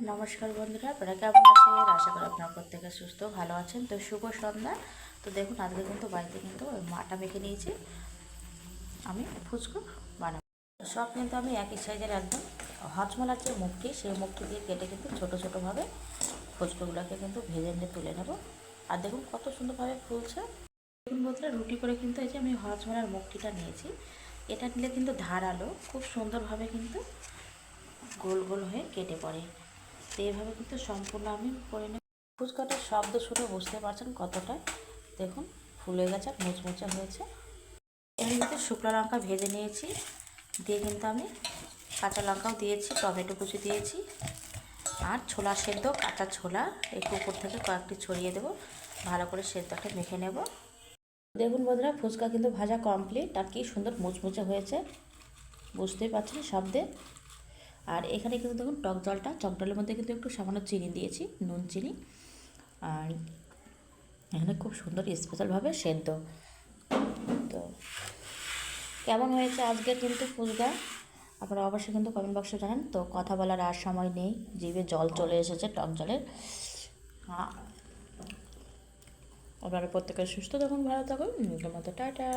নমস্কার বন্ধুরা, আপনারা কেমন আছেন? আশা করি আপনারা প্রত্যেকে সুস্থ, ভালো আছেন। তো শুভ সন্ধ্যা। তো দেখুন, আজকে কিন্তু বাড়িতে কিন্তু মাটা মেখে নিয়েছি। আমি ফুচকো বানাবো। সব কিন্তু আমি একই সাইজের একদম হজমলার যে মুখটি, সেই মুখটি দিয়ে কেটে কিন্তু ছোটো ছোটোভাবে ফুচকোগুলোকে কিন্তু ভেজে নিয়ে তুলে নেব। আর দেখুন, কত সুন্দরভাবে ফুলছে। দেখুন বন্ধুরা, রুটি করে কিন্তু এই যে আমি হজমলার মুখটিটা নিয়েছি। এটা নিলে কিন্তু ধারালো, খুব সুন্দরভাবে কিন্তু গোল গোল হয়ে কেটে পড়ে। তো এইভাবে কিন্তু সম্পূর্ণ আমি করে নেব। ফুচকাটার শব্দ শুনে বুঝতে পারছেন কতটা। দেখুন, ফুলে গেছে আর মুচমুচে হয়েছে। এখানে কিন্তু শুকনো লঙ্কা ভেজে নিয়েছি। দিয়ে কিন্তু আমি কাঁচা লঙ্কাও দিয়েছি, টমেটো কুচি দিয়েছি। আর ছোলা সেদ্ধ, কাঁচা ছোলা, একটু উপর থেকে কয়েকটি ছড়িয়ে দেবো। ভালো করে সেদ্ধটা মেখে নেব। দেখুন বন্ধুরা, ফুচকা কিন্তু ভাজা কমপ্লিট আর কি সুন্দর মুচমুচে হয়েছে। বুঝতেই পারছেন শব্দে। আর এখানে কিন্তু দেখুন টক জলটা, টক জলের মধ্যে কিন্তু একটু সামান্য চিনি দিয়েছি, নুন চিনি। আর এখানে খুব সুন্দর স্পেশালভাবে সেদ্ধ। তো কেমন হয়েছে আজকে কিন্তু ফুচকা? আপনারা অবশ্যই কিন্তু কমেন্ট বক্সে জানান। তো কথা বলার আর সময় নেই, জিভে জল চলে এসেছে টক জলের। আপনারা প্রত্যেকে সুস্থ থাকুন, ভালো থাকুন। নিজের মতো, টাটা।